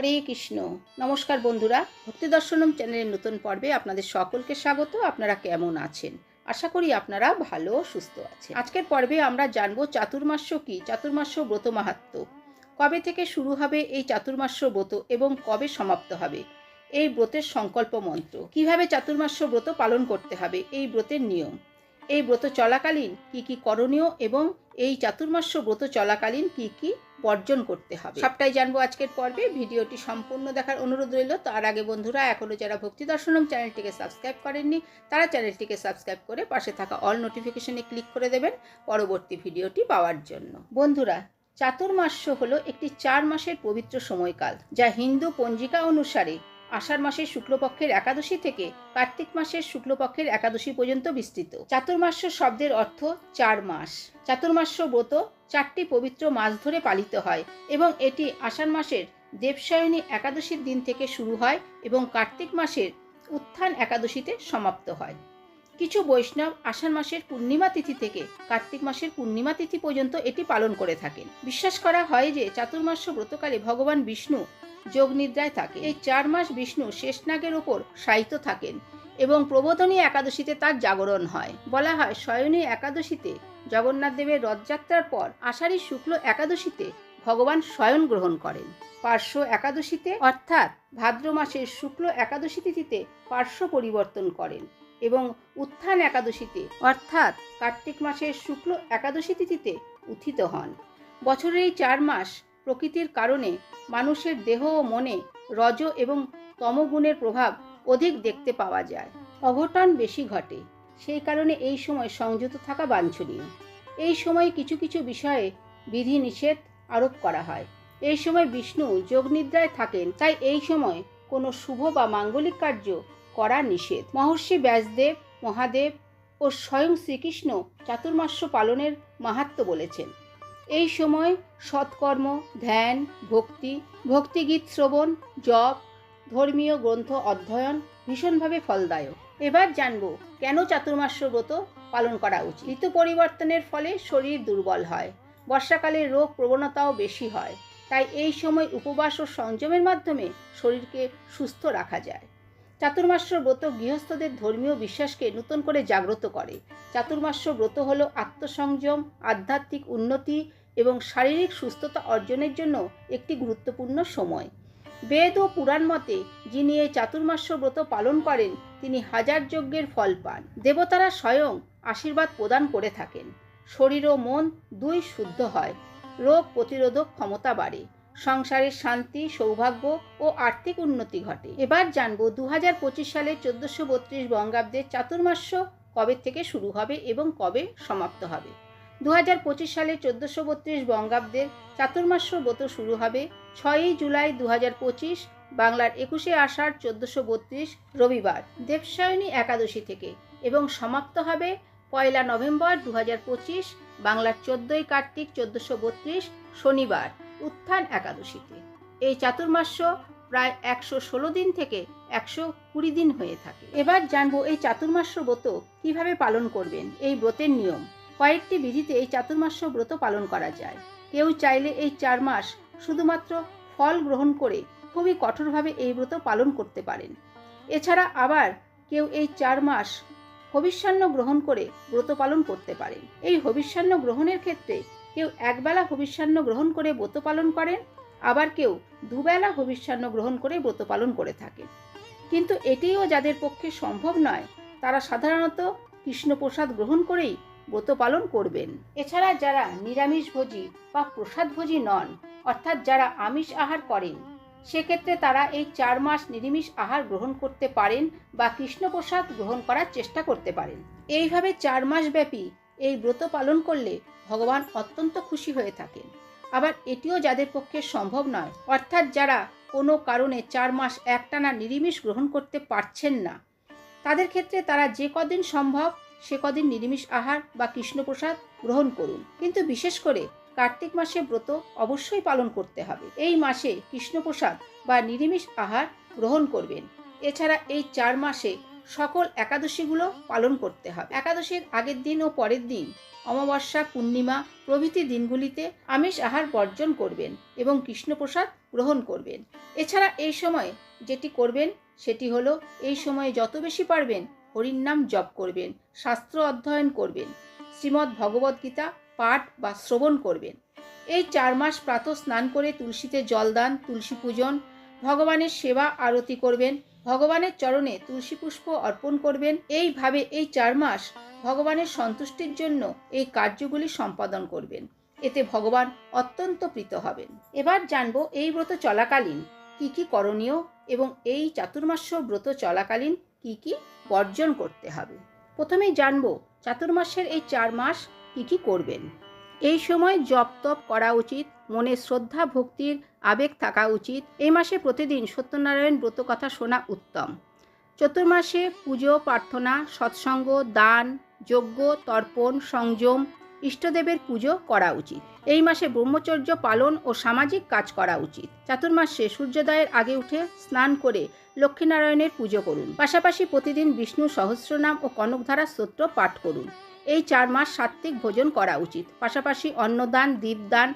হরে কৃষ্ণ। নমস্কার বন্ধুরা, ভক্তি দর্শনম চ্যানেলের নতুন পর্বে আপনাদের সকলকে স্বাগত। আপনারা কেমন আছেন? আশা করি আপনারা ভালো সুস্থ আছেন। আজকের পর্বে আমরা জানব চাতুর্মাস্য কি? চাতুর্মাস্য ব্রত মাহাত্ম। কবে থেকে শুরু হবে এই চাতুর্মাস্য ব্রত এবং কবে সমাপ্ত হবে? এই ব্রতের সংকল্প মন্ত্র। কীভাবে চাতুর্মাস্য ব্রত পালন করতে হবে? এই ব্রতের নিয়ম। এই ব্রত চলাকালীন কি কি করণীয় এবং এই চাতুর্মাস্য ব্রত চলাকালীন কি কি বর্জন করতে হবে? সবটাই জানব আজকের পর্বে। ভিডিওটি সম্পূর্ণ দেখার অনুরোধ রইল। তার আগে বন্ধুরা এখনও যারা ভক্তি দর্শনম চ্যানেলটিকে সাবস্ক্রাইব করেননি, তারা চ্যানেলটিকে সাবস্ক্রাইব করে পাশে থাকা অল নোটিফিকেশনে ক্লিক করে দেবেন পরবর্তী ভিডিওটি পাওয়ার জন্য। বন্ধুরা, চাতুর্মাস্য হলো একটি চার মাসের পবিত্র সময়কাল, যা হিন্দু পঞ্জিকা অনুসারে আষাঢ় মাসের শুক্লপক্ষের একাদশী থেকে কার্তিক মাসের শুক্লপক্ষের একাদশী পর্যন্ত বিস্তৃত। চাতুর্মাস্য শব্দের অর্থ চার মাস। চাতুর্মাস্য ব্রত চারটি পবিত্র মাস ধরে পালিত হয় এবং এটি আষাঢ় মাসের দেবসায়নী একাদশীর দিন থেকে শুরু হয় এবং কার্তিক মাসের উত্থান একাদশীতে সমাপ্ত হয়। কিছু বৈষ্ণব আষাঢ় মাসের পূর্ণিমা তিথি থেকে কার্তিক মাসের পূর্ণিমা তিথি পর্যন্ত এটি পালন করে থাকেন। বিশ্বাস করা হয় যে চাতুর্মাস্য ব্রতকালে ভগবান বিষ্ণু যোগ নিদ্রায় থাকে। এই চার মাস বিষ্ণু শেষনাগের ওপর শায়িত থাকেন এবং প্রবোধনী একাদশীতে তার জাগরণ হয়। বলা হয়, শয়নী একাদশীতে জগন্নাথ দেবের রথযাত্রার পর আষাঢ়ী শুক্ল একাদশীতে ভগবান শয়ন গ্রহণ করেন। পার্শ্ব একাদশীতে অর্থাৎ ভাদ্র মাসের শুক্ল একাদশী তিথিতে পার্শ্ব পরিবর্তন করেন এবং উত্থান একাদশীতে অর্থাৎ কার্তিক মাসের শুক্ল একাদশী তিথিতে উত্থিত হন। বছরের এই চার মাস প্রকৃতির কারণে মানুষের দেহ ও মনে রজ এবং তমগুণের প্রভাব অধিক দেখতে পাওয়া যায়। অঘটন বেশি ঘটে। সেই কারণে এই সময় সংযত থাকা বাঞ্ছনীয়। এই সময় কিছু কিছু বিষয়ে বিধি নিষেধ আরোপ করা হয়। এই সময় বিষ্ণু যোগনিদ্রায় থাকেন, তাই এই সময় কোনো শুভ বা মাঙ্গলিক কার্য করা নিষেধ। মহর্ষি ব্যাসদেব, মহাদেব ও স্বয়ং শ্রীকৃষ্ণ চাতুর্মাস্য পালনের মাহাত্ম বলেছেন। এই সময় সৎকর্ম, ধ্যান, ভক্তি, ভক্তিগীত শ্রবণ, জপ, ধর্মীয় গ্রন্থ অধ্যয়ন ভীষণভাবে ফলদায়ক। এবার জানব, কেন চাতুর্মাস্য ব্রত পালন করা উচিত? ঋতু পরিবর্তনের ফলে শরীর দুর্বল হয়, বর্ষাকালে রোগ প্রবণতাও বেশি হয়, তাই এই সময় উপবাস ও সংযমের মাধ্যমে শরীরকে সুস্থ রাখা যায়। চাতুর্মাস্য ব্রত গৃহস্থদের ধর্মীয় বিশ্বাসকে নতুন করে জাগ্রত করে। চাতুর্মাস্য ব্রত হল আত্মসংযম, আধ্যাত্মিক উন্নতি এবং শারীরিক সুস্থতা অর্জনের জন্য একটি গুরুত্বপূর্ণ সময়। বেদ ও পুরাণ মতে, যিনি এই চাতুর্মাস্য ব্রত পালন করেন, তিনি হাজার যজ্ঞের ফল পান। দেবতারা স্বয়ং আশীর্বাদ প্রদান করে থাকেন। শরীর ও মন দুই শুদ্ধ হয়। রোগ প্রতিরোধক ক্ষমতা বাড়ে। সংসারের শান্তি, সৌভাগ্য ও আর্থিক উন্নতি ঘটে। এবার জানব দু হাজার পঁচিশ সালের চোদ্দোশো বত্রিশ বঙ্গাব্দের চাতুর্মাস্য কবে থেকে শুরু হবে এবং কবে সমাপ্ত হবে। দু হাজার পঁচিশ সালে চোদ্দোশো বত্রিশ বঙ্গাব্দের চাতুর্মাস্য ব্রত শুরু হবে। ছয়ই জুলাই দু হাজার পঁচিশ, বাংলার একুশে আষাঢ় চোদ্দোশো বত্রিশ, রবিবার, দেবসায়নী একাদশী থেকে এবং সমাপ্ত হবে পয়লা নভেম্বর দু হাজার পঁচিশ, বাংলার চোদ্দোই কার্তিক চোদ্দোশো বত্রিশ, শনিবার, উত্থান একাদশীতে। এই চাতুর্মাস্য প্রায় একশো ষোলো দিন থেকে একশো কুড়ি দিন হয়ে থাকে। এবার জানব এই চাতুর্মাস্য ব্রত কীভাবে পালন করবেন, এই ব্রতের নিয়ম। কয়েকটি বিধিতে এই চাতুর্মাস্য ব্রত পালন করা যায়। কেউ চাইলে এই চার মাস শুধুমাত্র ফল গ্রহণ করে খুবই কঠোরভাবে এই ব্রত পালন করতে পারেন। এছাড়া আবার কেউ এই চার মাস হবিষ্যান্ন গ্রহণ করে ব্রত পালন করতে পারেন এই হবিষ্যান্ন গ্রহণের ক্ষেত্রে কেউ একবেলা হবিষ্যান্ন গ্রহণ করে ব্রত পালন করেন, আবার কেউ দুবেলা হবিষ্যান্ন গ্রহণ করে ব্রত পালন করে থাকেন। কিন্তু এটিও যাদের পক্ষে সম্ভব নয়, তারা সাধারণত কৃষ্ণপ্রসাদ গ্রহণ করেই ব্রত পালন করবেন। এছাড়া যারা নিরামিষভোজী বা প্রসাদভোজী নন, অর্থাৎ যারা আমিষ আহার করেন, সেক্ষেত্রে তারা এই চার মাস নিরামিষ আহার গ্রহণ করতে পারেন বা কৃষ্ণপ্রসাদ গ্রহণ করার চেষ্টা করতে পারেন। এইভাবে চার মাস ব্যাপী এই ব্রত পালন করলে ভগবান অত্যন্ত খুশি হয়ে থাকেন। আবার এটিও যাদের পক্ষে সম্ভব নয়, অর্থাৎ যারা কোনো কারণে চার মাস একটানা নিরামিষ গ্রহণ করতে পারছেন না, তাদের ক্ষেত্রে তারা যে কদিন সম্ভব সে কদিন নিরামিষ আহার বা কৃষ্ণপ্রসাদ গ্রহণ করুন। কিন্তু বিশেষ করে কার্তিক মাসে ব্রত অবশ্যই পালন করতে হবে। এই মাসে কৃষ্ণপ্রসাদ বা নিরামিষ আহার গ্রহণ করবেন। এছাড়া এই চার মাসে সকল একাদশীগুলো পালন করতে হবে। একাদশীর আগের দিন ও পরের দিন অমাবস্যা, পূর্ণিমা প্রভৃতি দিনগুলিতে আমিষ আহার বর্জন করবেন এবং কৃষ্ণপ্রসাদ গ্রহণ করবেন। এছাড়া এই সময় যেটি করবেন সেটি হলো এই সময়ে যত বেশি পারবেন হরির নাম জপ করবেন, শাস্ত্র অধ্যয়ন করবেন, শ্রীমদ্ ভগবদ্গীতা পাঠ বা শ্রবণ করবেন। এই চার মাস প্রাত স্নান করে তুলসীতে জলদান তুলসী পূজন, ভগবানের সেবা আরতি করবেন, ভগবানের চরণে তুলসী পুষ্প অর্পণ করবেন। এইভাবে এই চার মাস ভগবানের সন্তুষ্টির জন্য এই কার্যগুলি সম্পাদন করবেন। এতে ভগবান অত্যন্ত প্রীত হবেন। এবার জানব এই ব্রত চলাকালীন কি কি করণীয় এবং এই চাতুর্মাস্য ব্রত চলাকালীন কি কি বর্জন করতে হবে। প্রথমেই জানব চাতুর্মাসের এই চার মাস কি কি করবেন। এই সময় জপ তপ করা উচিত, মনে শ্রদ্ধা, ভক্তির আবেগ থাকা উচিত। এই মাসে প্রতিদিন সত্যনারায়ণ ব্রত কথা শোনা উত্তম। চতুর্মাসে পুজো, প্রার্থনা, সৎসঙ্গ, দান, যজ্ঞ, তর্পণ, সংযম ইষ্টদেবের পুজো করা উচিত। এই মাসে ব্রহ্মচর্য পালন ও সামাজিক কাজ করা উচিত। চাতুর্মাসে সূর্যোদয়ের আগে উঠে স্নান করে লক্ষ্মীনারায়ণের পুজো করুন। পাশাপাশি প্রতিদিন বিষ্ণু সহস্রনাম ও কনকধারা স্তোত্র পাঠ করুন। এই চার মাস সাত্ত্বিক ভোজন করা উচিত। পাশাপাশি অন্নদান, দীপদান,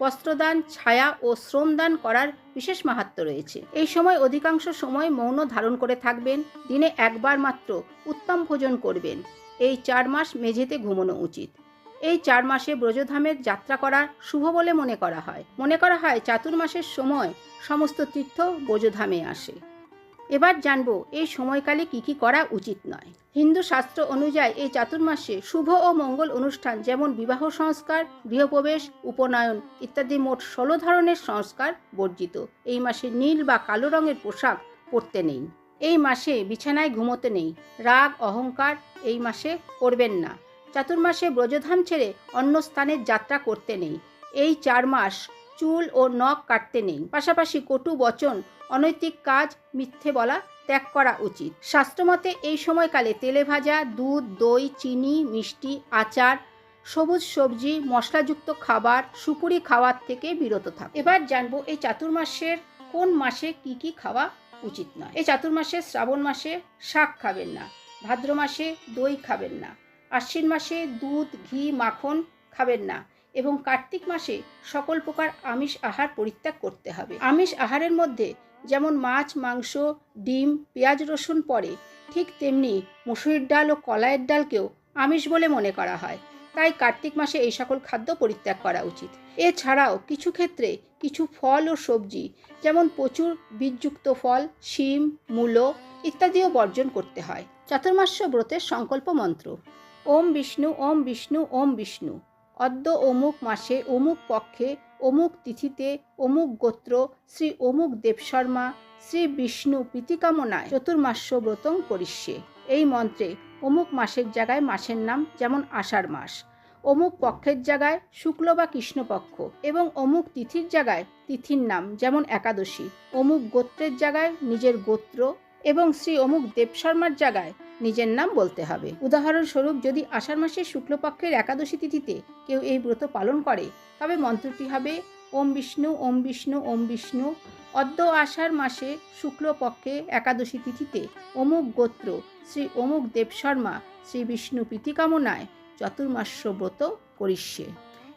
বস্ত্রদান, ছায়া ও শ্রমদান করার বিশেষ মাহাত্ম রয়েছে। এই সময় অধিকাংশ সময় মৌন ধারণ করে থাকবেন। দিনে একবার মাত্র উত্তম ভোজন করবেন। এই চার মাস মেঝেতে ঘুমানো উচিত। এই চার মাসে ব্রজধামের যাত্রা করা শুভ বলে মনে করা হয়। মনে করা হয় চাতুর্মাসের সময় সমস্ত তীর্থ ব্রজধামে আসে। এবার জানব এই সময়কালে কি কি করা উচিত নয়। হিন্দু শাস্ত্র অনুযায়ী এই চাতুর্মাসে শুভ ও মঙ্গল অনুষ্ঠান যেমন বিবাহ সংস্কার, গৃহপ্রবেশ, উপনয়ন ইত্যাদি মোট ষোলো ধরনের সংস্কার বর্জিত। এই মাসে নীল বা কালো রঙের পোশাক পরতে নেই। এই মাসে বিছানায় ঘুমোতে নেই। রাগ, অহংকার এই মাসে করবেন না। চাতুর্মাসে ব্রজধাম ছেড়ে অন্য স্থানের যাত্রা করতে নেই। এই চার মাস চুল ও নখ কাটতে নেই। পাশাপাশি কটু বচন, অনৈতিক কাজ, মিথ্যে বলা ত্যাগ করা উচিত। শাস্ত্রমতে এই সময়কালে তেলে ভাজা, দুধ, দই, চিনি, মিষ্টি, আচার, সবুজ সবজি, মশলাযুক্ত খাবার, সুপুরি খাওয়ার থেকে বিরত থাক। এবার জানব এই চাতুর্মাসের কোন মাসে কি কি খাওয়া উচিত নয়। এই চাতুর্মাসে শ্রাবণ মাসে শাক খাবেন না, ভাদ্র মাসে দই খাবেন না আশ্বিন মাসে দুধ, ঘি, মাখন খাবেন না এবং কার্তিক মাসে সকল প্রকার আমিষ আহার পরিত্যাগ করতে হবে। আমিষ আহারের মধ্যে যেমন মাছ, মাংস, ডিম, পেঁয়াজ, রসুন পড়ে, ঠিক তেমনি মুসুরির ডাল ও কলাইয়ের ডালকেও আমিষ বলে মনে করা হয়। তাই কার্তিক মাসে এই সকল খাদ্য পরিত্যাগ করা উচিত। এছাড়াও কিছু ক্ষেত্রে কিছু ফল ও সবজি, যেমন প্রচুর বীজযুক্ত ফল, শিম, মূলো ইত্যাদিও বর্জন করতে হয়। চাতুর্মাস্য ব্রতের সংকল্প মন্ত্র। ওম বিষ্ণু ওম বিষ্ণু ওম বিষ্ণু। অদ্য অমুক মাসে অমুক পক্ষে, অমুক তিথিতে অমুক গোত্র, শ্রী অমুক দেবশর্মা শ্রী বিষ্ণু প্রীতিকামনায় চতুর্মাস্য ব্রতং করিষ্যে। এই মন্ত্রে অমুক মাসের জায়গায় মাসের নাম যেমন আষাঢ় মাস। অমুক পক্ষের জায়গায় শুক্ল বা কৃষ্ণপক্ষ এবং অমুক তিথির জায়গায় তিথির নাম যেমন একাদশী। অমুক গোত্রের জায়গায় নিজের গোত্র এবং শ্রী অমুক দেবশর্মার জায়গায় নিজের নাম বলতে হবে। উদাহরণস্বরূপ, যদি আষাঢ় মাসের শুক্লপক্ষের একাদশী তিথিতে কেউ এই ব্রত পালন করে, তবে মন্ত্রটি হবে, ওম বিষ্ণু ওম বিষ্ণু ওম বিষ্ণু, অদ্য আষাঢ় মাসে শুক্লপক্ষে একাদশী তিথিতে অমুক গোত্র, শ্রী অমুক দেবশর্মা শ্রী বিষ্ণু প্রীতিকামনায় চতুর্মাস্য ব্রত করিষ্যে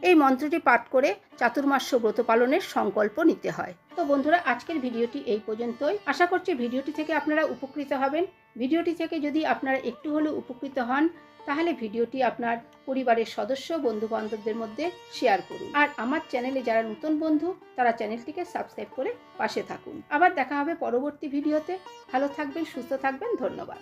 এই মন্ত্রটি পাঠ করে চাতুর্মাস্য ব্রত পালনের সংকল্প নিতে হয়। তো বন্ধুরা, আজকের ভিডিওটি এই পর্যন্তই। আশা করছি ভিডিওটি থেকে আপনারা উপকৃত হবেন। ভিডিওটি থেকে যদি আপনারা একটু হলেও উপকৃত হন, তাহলে ভিডিওটি আপনার পরিবারের সদস্য বন্ধু বান্ধবদের মধ্যে শেয়ার করুন। আর আমার চ্যানেলে যারা নতুন বন্ধু, তারা চ্যানেলটিকে সাবস্ক্রাইব করে পাশে থাকুন। আবার দেখা হবে পরবর্তী ভিডিওতে। ভালো থাকবেন, সুস্থ থাকবেন, ধন্যবাদ।